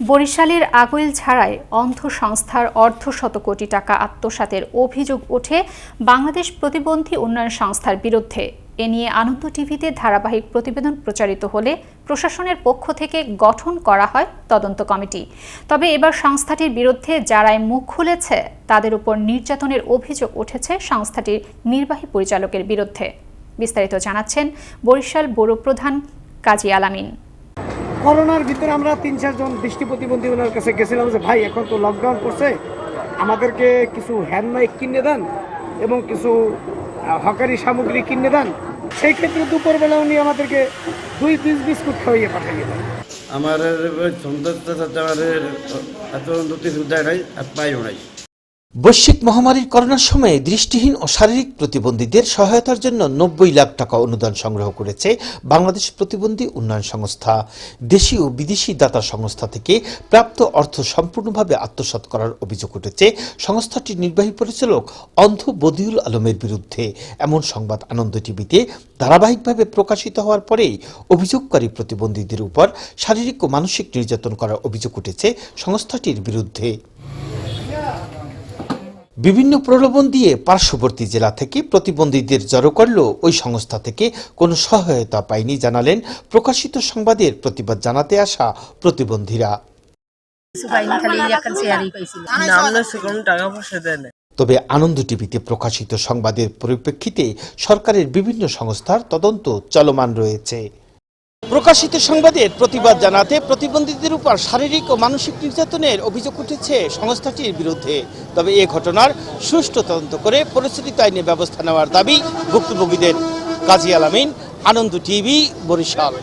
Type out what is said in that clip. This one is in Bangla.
বরিশালের আগুইল ছাড়ায় অন্ধ সংস্থার অর্ধ শত কোটি টাকা আত্মসাতের অভিযোগ ওঠে বাংলাদেশ প্রতিবন্ধী উন্নয়ন সংস্থার বিরুদ্ধে। এ নিয়ে আনন্দ টিভিতে ধারাবাহিক প্রতিবেদন প্রচারিত হলে প্রশাসনের পক্ষ থেকে গঠন করা হয় তদন্ত কমিটি। তবে এবার সংস্থাটির বিরুদ্ধে যারাই মুখ খুলেছে, তাদের উপর নির্যাতনের অভিযোগ উঠেছে সংস্থাটির নির্বাহী পরিচালকের বিরুদ্ধে। বিস্তারিত জানাচ্ছেন বরিশাল ব্যুরো প্রধান কাজী আলামিন করোনার ভিতরে আমরা তিন চারজন দৃষ্টি প্রতিবন্ধী ওনার কাছে গেছিলাম যে, ভাই, এখন তো লকডাউন করছে। আমাদেরকে কিছু হ্যান্ড মাইক কিনে দেন এবং কিছু হকারি সামগ্রী কিনে দেন। সেই ক্ষেত্রে দুপুরবেলা উনি আমাদেরকে দুই পিস বিস্কুট খাওয়াইয়ে পাঠিয়ে দেন। আমার সন্তানটা সাথে আমার এত উন্নতি সুবিধা নাই, আর পাইও নাই। বৈশ্বিক মহামারীর করোনার সময়ে দৃষ্টিহীন ও শারীরিক প্রতিবন্ধীদের সহায়তার জন্য নব্বই লাখ টাকা অনুদান সংগ্রহ করেছে বাংলাদেশ প্রতিবন্ধী উন্নয়ন সংস্থা। দেশি ও বিদেশি দাতা সংস্থা থেকে প্রাপ্ত অর্থ সম্পূর্ণভাবে আত্মসাৎ করার অভিযোগ উঠেছে। সংস্থাটির নির্বাহী পরিচালক অন্ধ বদিউল আলমের বিরুদ্ধে। এমন সংবাদ আনন্দ টিভিতে ধারাবাহিকভাবে প্রকাশিত হওয়ার পরেই অভিযোগকারী প্রতিবন্ধীদের উপর শারীরিক ও মানসিক নির্যাতন করার অভিযোগ উঠেছে সংস্থাটির বিরুদ্ধে। বিভিন্ন প্রলোভন দিয়ে পার্শ্ববর্তী জেলা থেকে প্রতিবন্ধীদের জড়ো করলেও ওই সংস্থা থেকে। কোনো সহায়তা পায়নি, জানালেন প্রকাশিত সংবাদের প্রতিবাদ জানাতে আসা প্রতিবন্ধীরা। তবে আনন্দ টিভিতে প্রকাশিত সংবাদের পরিপ্রেক্ষিতে সরকারের বিভিন্ন সংস্থার তদন্ত চলমান রয়েছে। প্রকাশিত সংবাদের প্রতিবাদ জানাতে প্রতিবন্ধীদের উপর শারীরিক ও মানসিক নির্যাতনের অভিযোগ উঠেছে সংস্থাটির বিরুদ্ধে। তবে এ ঘটনার সুষ্ঠু তদন্ত করে পরিস্থিতি আইনে ব্যবস্থা নেওয়ার দাবি ভুক্তভোগীদের। কাজী আলামিন, আনন্দ টিভি, বরিশাল।